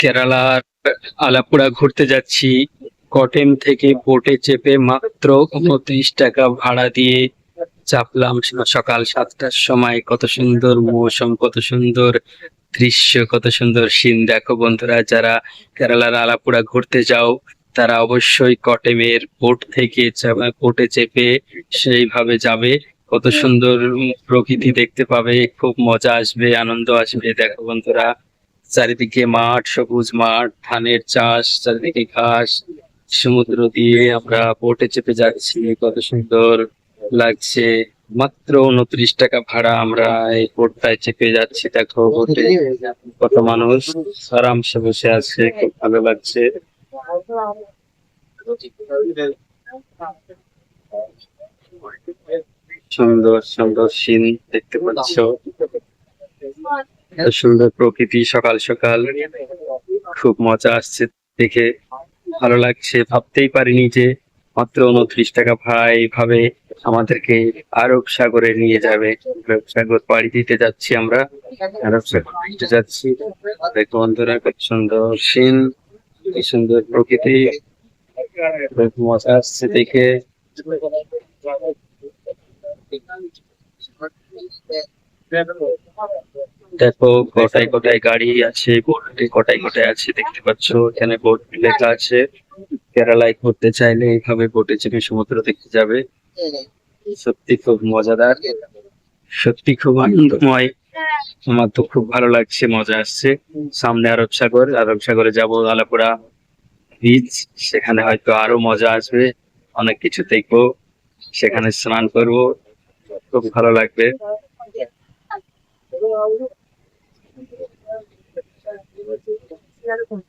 কেরালার আলাপুড়া ঘুরতে যাচ্ছি। কটেম থেকে বোটে চেপে মাত্র উনত্রিশ টাকা ভাড়া দিয়ে চাপলাম সকাল সাতটার সময়। কত সুন্দর মৌসুম, কত সুন্দর দৃশ্য, কত সুন্দর সিন। দেখো বন্ধুরা, যারা কেরালার আলাপুড়া ঘুরতে যাও, তারা অবশ্যই কটেমের বোট থেকে বোটে চেপে সেইভাবে যাবে। কত সুন্দর প্রকৃতি দেখতে পাবে, খুব মজা আসবে, আনন্দ আসবে। দেখো বন্ধুরা চারিদিকে মাঠ, সবুজ মাঠ, ধানের চাষ, চারিদিকে ঘাস, সমুদ্র দিয়ে আমরা বোটে চেপে যাচ্ছি। কত সুন্দর লাগছে। মাত্র উনত্রিশ টাকা ভাড়া আমরা এই বোটটায় চেপে যাচ্ছি। দেখো বোটে কত মানুষ। আরামসে বসে আছে, খুব ভালো লাগছে। সুন্দর সুন্দর সিন দেখতে পাচ্ছ। সুন্দর প্রকৃতি, সকাল সকাল। খুব মজা আসছে দেখে। ভালো লাগছে, ভাবতেই পারিনি যে মাত্র উনত্রিশ টাকা ভাড়া এইভাবে আমাদেরকে আরব সাগরে নিয়ে যাবে। আরব সাগর পাড়ি দিতে যাচ্ছি আমরা। আরব সাগর দিতে যাচ্ছি। বন্ধুরা কত সুন্দর সিন, কি সুন্দর প্রকৃতি। মজা আসছে দেখে। দেখো, কোটায় কোটায় গাড়ি আছে, বোটে কোটায় কোটায় আছে, দেখতে পাচ্ছ, এখানে বোর্ড লেখা আছে। কেরালায় ঘুরতে চাইলে এইভাবে বোটে চেপে সমুদ্র দেখতে যাবে। সত্যি খুব মজাদার। সত্যি খুব আনন্দময়। আমার তো খুব ভালো লাগছে, মজা আসছে। সামনে আরব সাগর, আরব সাগরে যাব আলাপুরা বিচ সেখানে হয়তো আরও মজা আসবে। অনেক কিছু দেখব, সেখানে স্নান করব। খুব ভালো লাগবে। algún